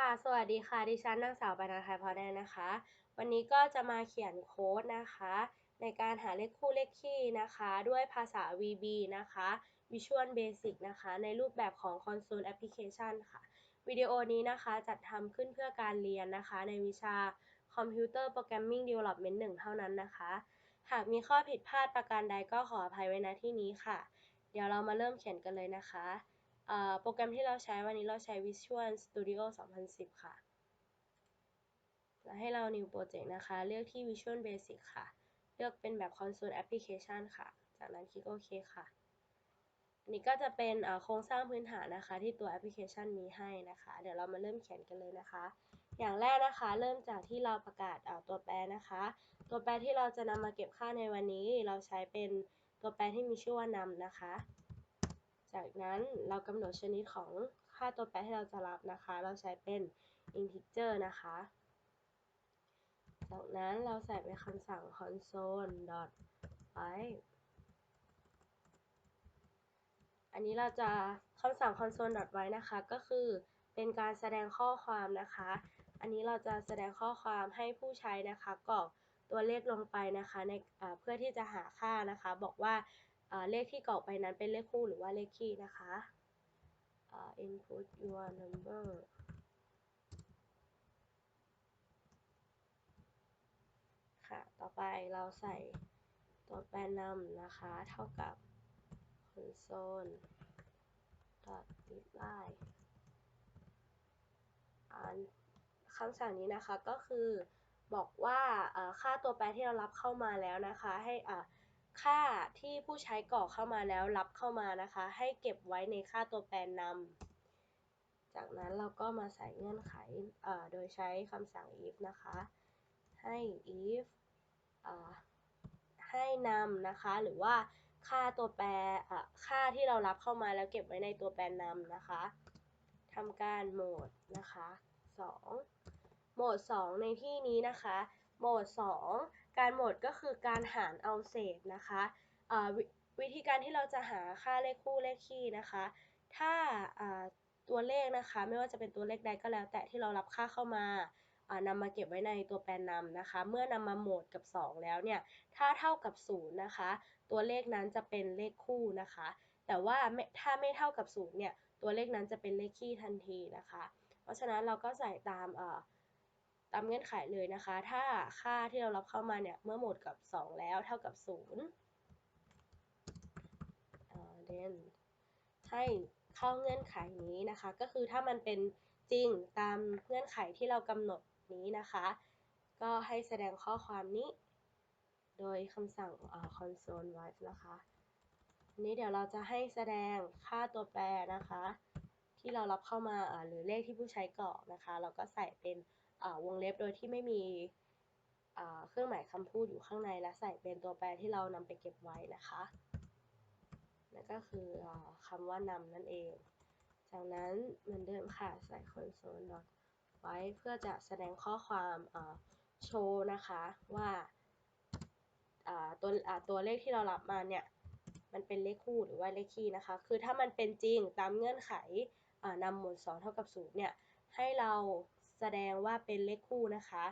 ค่ะ สวัสดีค่ะ ดิฉันนางสาวปานัญชัยพอแดนนะคะ วันนี้ก็จะมาเขียนโค้ดนะคะ ในการหาเลขคู่เลขคี่นะคะ ด้วยภาษา VB นะคะ Visual Basic นะคะ ในรูปแบบของ Console Application ค่ะ วิดีโอนี้นะคะจัดทำขึ้นเพื่อการเรียนนะคะ ในวิชา Computer Programming Development 1 เท่านั้นนะคะ หากมีข้อผิดพลาดประการใดก็ขออภัยไว้ณที่นี้ค่ะ เดี๋ยวเรามาเริ่มเขียนกันเลยนะคะ โปรแกรมที่เราใช้วันนี้เราใช้ Visual Studio 2010 ค่ะ แล้วให้เรา New Project นะคะ เลือกที่ Visual Basic ค่ะ เลือกเป็นแบบ Console Application ค่ะ จากนั้นคลิกโอเคค่ะอันนี้ก็จะเป็นโครงสร้างพื้นฐานนะคะที่ตัวแอปพลิเคชันมีให้นะคะ เดี๋ยวเรามาเริ่มเขียนกันเลยนะคะ อย่างแรกนะคะเริ่มจากที่เราประกาศเอ่อตัวแปรนะคะ ตัวแปรที่เราจะนำมาเก็บค่าในวันนี้ เราใช้เป็นตัวแปรที่มีชื่อว่านำนะคะ จากนั้นเรากำหนดชนิดของค่าตัวแปรที่เราจะรับนะคะ เราใช้เป็น integer นะคะ จากนั้นเราใส่ไปคำสั่ง Console. write อันนี้เราจะคำสั่ง Console. write นะคะ ก็คือเป็นการแสดงข้อความนะคะ อันนี้เราจะแสดงข้อความให้ผู้ใช้นะคะกรอกตัวเลขลงไปนะคะในเพื่อที่จะหาค่านะคะ บอกว่า เลขที่กรอกไปนั้นเป็นเลขคู่หรือว่าเลขคี่นะคะ input your number ค่ะ ต่อไปเราใส่ตัวแปรนำนะคะ เท่ากับ console readline คำสั่งนี้นะคะก็คือบอกว่าค่าตัวแปรที่เรารับเข้ามาแล้วนะคะ ให้ ค่าที่ผู้ใช้กรอกเข้ามาแล้วรับเข้ามานะคะ ให้เก็บไว้ในค่าตัวแปรนำจากนั้นเราก็มาใส่เงื่อนไขโดยใช้คำสั่ง if นะคะ ให้ if ให้นำนะคะ หรือว่าค่าตัวแปรค่าที่เรารับเข้ามาแล้วเก็บไว้ในตัวแปรนำนะคะทำการโหมดนะคะ2โหมด 2 ในที่นี้นะคะ โหมด 2 การโหมดก็คือการหารเอาเศษนะคะววิธีการที่เราจะหาค่าเลขคู่เลขคี่นะคะ ถ้าตัวเลขนะคะ ไม่ว่าจะเป็นตัวเลขใดก็แล้วแต่ที่เรารับค่าเข้ามานำมาเก็บไว้ในตัวแปรนำนะคะ เมื่อนำมาโหมดกับ 2 แล้วเนี่ย ถ้าเท่ากับ0นะคะ ตัวเลขนั้นจะเป็นเลขคู่นะคะ แต่ว่าถ้าไม่เท่ากับ0เนี่ย ตัวเลขนั้นจะเป็นเลขคี่ทันทีนะคะ เพราะฉะนั้นเราก็ใส่ตาม ตามเงื่อนไขเลยนะคะ ถ้าค่าที่เรารับเข้ามาเนี่ยเมื่อหมดกับ 2 แล้วเท่ากับ0เดนให้เข้าเงื่อนไขนี้นะคะ ก็คือถ้ามันเป็นจริงตามเงื่อนไขที่เรากำหนดนี้นะคะ ก็ให้แสดงข้อความนี้ โดยคำสั่ง console write นะคะ นี้เดี๋ยวเราจะให้แสดงค่าตัวแปรนะคะ ที่เรารับเข้ามาหรือเลขที่ผู้ใช้กรอกนะคะ เราก็ใส่เป็น วงเล็บโดยที่ไม่มีเครื่องหมายคำพูดอยู่ข้างในและใส่เป็นตัวแปรที่เรานำไปเก็บไว้นะคะนั่นก็คือคำว่านำนั่นเอง จากนั้นเหมือนเดิมค่ะใส่ console ไว้เพื่อจะแสดงข้อความโชว์นะคะว่าตัวตัวเลขที่เรารับมาเนี่ยมันเป็นเลขคู่หรือว่าเลขคี่นะคะ คือถ้ามันเป็นจริงตามเงื่อนไขนำหมวด2เท่ากับ0เนี่ยให้เรา สดงว่าเป็นเลขคู่นะคะ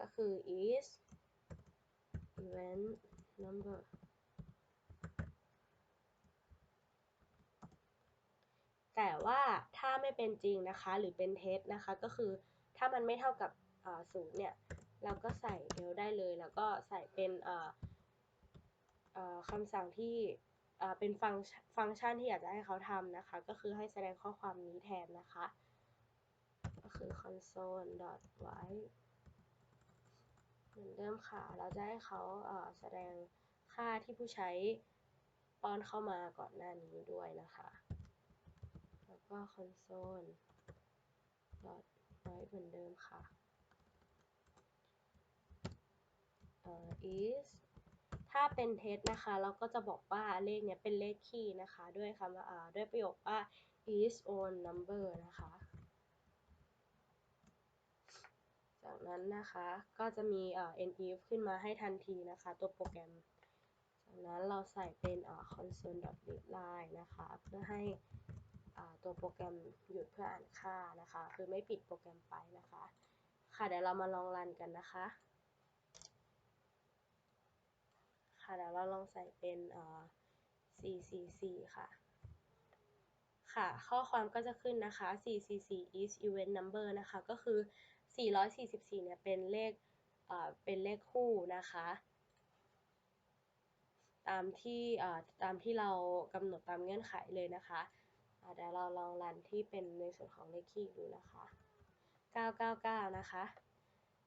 ก็คือ is event number แต่ว่าถ้าไม่เป็นจริงนะคะ หรือเป็นเท็จนะคะ ก็คือถ้ามันไม่เท่ากับศูนย์เนี่ย เราก็ใส่เอลได้เลย แล้วก็ใส่เป็นคำสั่งที่เป็นฟังฟังก์ชันที่อยากจะให้เขาทำนะคะ ก็คือให้แสดงข้อความนี้แทนนะคะ คือ console dot write เหมือนเดิมค่ะ เราจะให้เขาแสดงค่าที่ผู้ใช้ป้อนเข้ามาก่อนหน้านี้ด้วยนะคะ แล้วก็ console dot write เหมือนเดิมค่ะ is ถ้าเป็นเท็จนะคะ เราก็จะบอกว่าเลขเนี้ยเป็นเลขคี่นะคะ ด้วยคำว่าด้วยประโยคว่า is own number นะคะ จากนั้นนะคะก็จะมี nif ขึ้นมาให้ทันทีนะคะ ตัวโปรแกรม จากนั้นเราใส่เป็น console.readline นะคะ เพื่อให้อ่าตัวโปรแกรมหยุดเพื่ออ่านค่านะคะ คือไม่ปิดโปรแกรมไปนะคะ ค่ะเดี๋ยวเรามาลองรันกันนะคะ ค่ะเดี๋ยวเราลองใส่เป็นเอ่อ444ค่ะค่ะ ข้อความก็จะขึ้นนะคะ444 is event number นะคะ ก็คือ 444 เนี่ยเป็นเลขเอ่อเป็นเลขคู่นะคะ ตามที่เอ่อตามที่เรากำหนดตามเงื่อนไขเลยนะคะอ่เดี๋ยวเราลองรันที่เป็นในส่วนของเลขคี่ดูนะคะ 999 นะคะ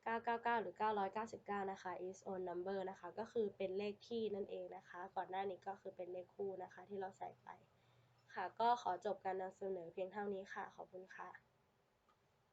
999 หรือ 999 นะคะ is odd number นะคะ ก็คือเป็นเลขคี่นั่นเองนะคะ ก่อนหน้านี้ก็คือเป็นเลขคู่นะคะที่เราใส่ไป ค่ะ ก็ขอจบการนำเสนอเพียงเท่านี้ค่ะ ขอบคุณค่ะ